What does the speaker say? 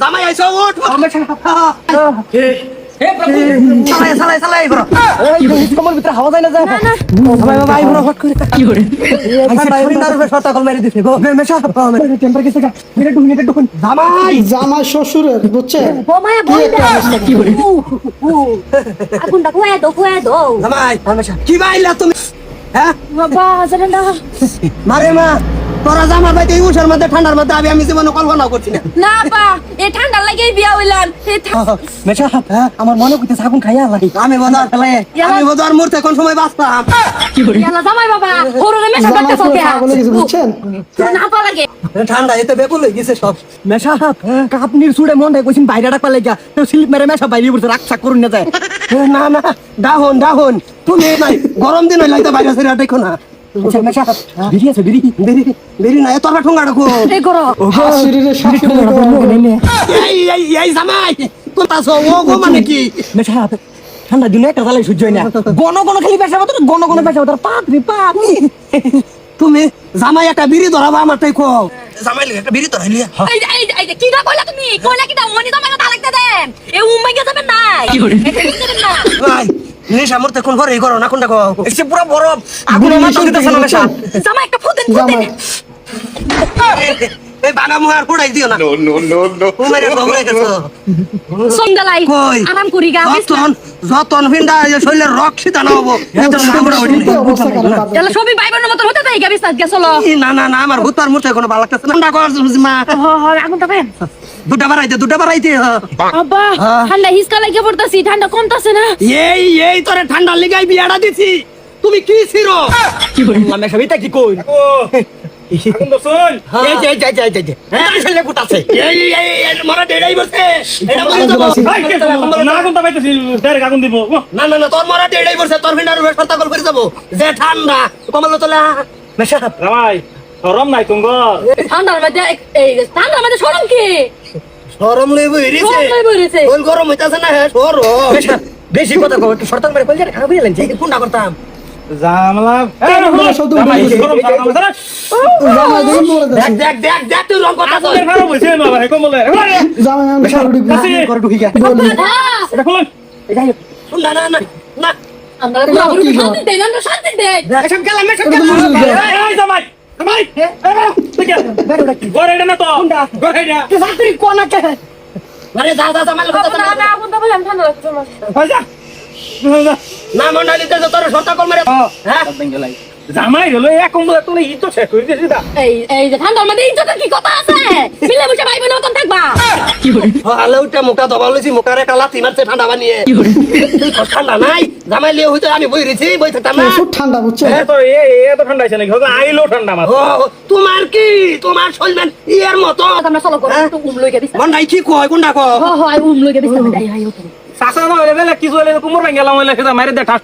জামাই আইসো উঠ হে প্রভু। চালাই কমল ভিতরে হাওয়া যায় না যায় ভাই বাবা বড় হট করে কি করে ঠান্ডা এমনি রূপে শর্তা কল মেরে দিছে গো মেশা টেম্পার কেসে গা মিনিট দু ঢুকুন জামাই জামাই কি করে কুয়ে দো জামাই কি বাইলা তুমি হ্যাঁ বাবা মারে মা তোরা জামা এই উষার মধ্যে ঠান্ডার মধ্যে আমি আমি জীবনে কল্পনা করছি না। না বা এই ঠান্ডা লাগে বিয়া হইলাম। মেশা আমার মনে খাইয়া লাগে। আমি ফেলে আমি কোন সময় বাঁচতাম। ইয়ালা জামাই বাবা হররে মেশা জামাই করতে সকে হয়ে। বুঝছেন? না পা লাগে। ঠান্ডা এতে বেকুল হয়ে গেছে সব। মেশা কাপনির সুড়ে মন দেয় কইছিন বাইরে ডাকবা লাগা তো স্লিপ মেরে মেশা বাইরে পড়ছে রাখছা করুন না যায়। না না ডাহন ডাহন। তুমি নাই গরম দিন হইলে তো বাইরে ছেড়ে দেখো না। না মানে ঠান্ডা দিনে একটা সহ্য হয় না গণ গণ খালি পেশা মতো গণ গণ পেশা পাত রে পাত তুমি জামাই একটা বিড়ি ধরাবা আমার তাই কো জামাই লাগে একটা বিড়ি ধরাইলি কি দা কইলা তুমি? কইলা কি দা উমানি জামাই কথা লাগতে দেন? এই উম্মাই গে যাবেন নাই কি করে? না। নেশা মরতে কোন ঘরে করো না কোনটা এসে পুরো বরফ। আগুন আমার তো দিতেছে না মেশা জামা একটা ফুদেন ফুদেন এই বানা মুহার ফুড়াই দিও না। নো নো নো নো উমেরে বগরে গেছো। সন্ধ্যালাই কই? আরাম করি গা যতন যতন ভিন্ডা যে শরীরের রক শীতা না হব এত নামড়া হইনি শীতে অবস্থা খারাপ তাহলে সবই ভাই বোনের হতে তাই গা বিস্তার গেছলো না না না আমার ভূতার মুছে কোনো ভালো লাগতেছে না। ঠান্ডা কর মা আগুনটা পেন দুটা বাড়াইতে দুটা বাড়াইতে আব্বা। ঠান্ডা হিসকা লাগিয়ে পড়তাছি ঠান্ডা কমতাছে না। এই এই তোরে ঠান্ডা লিগাই বিয়াটা দিছি। তুমি কি ছিরো কি কই ছেলে। ভাই, কে তোমার? না আগুন তো পাইতেছি ডাইরেক্ট আগুন দিব ও, না না না তোর মরা ডেড়াই বসে তোর ভিন্ডার উপরে সন্তাকল করে যাব যে ঠান্ডা কমালো তোলা মেশা নাই তুঙ্গ ঠান্ডার মধ্যে এই ঠান্ডার মধ্যে সরম কি গরম লই বইরিছে সরম লই বইরিছে। কোন গরম হইতাছে না হ্যাঁ সরম মেশা বেশি কথা কও একটু শর্তান মেরে কইলে খারাপ হয়ে কোনটা করতাম জামলা। তো তো কোনা কে? আরে যা যা জামাল কথা না না আগুনটা বললাম ঠান্ডা লাগছে আমার হয়ে। না মন্ডলিতে তো তোর সন্তাকল মেরে। হ্যাঁ? জামাই হলো এক কম্বল তুলে ইতো শেষ করে দিয়েছি দা এই এই যে ঠান্ডার মধ্যে ইজ্জতের কি কথা আছে? মিলে বসে ভাই বোনের মতন থাকবা। হালে উঠে মুখটা দবা লইছি মুখারে কালা তিমারছে ঠান্ডা বানিয়ে। ঠান্ডা নাই? জামাই লিয়ে হইতে আমি বই রয়েছি বই থাকতাম না। প্রচুর ঠান্ডা বুঝছেন এ তো এ এ তো ঠান্ডা আছে নাকি? আইলো ঠান্ডা মাছ তোমার কি? তোমার শৈলেন ইয়ের মতো। আমরা চলো করো একটু উম লইগে দিস। মন্ডাই কি কয় কোনটা কয়? হ হ উম লইগে দিস আমি যাই আই সাসা না বেলা কিছু হলে কুমোর ভাঙ গেলাম মারি দে ঠাস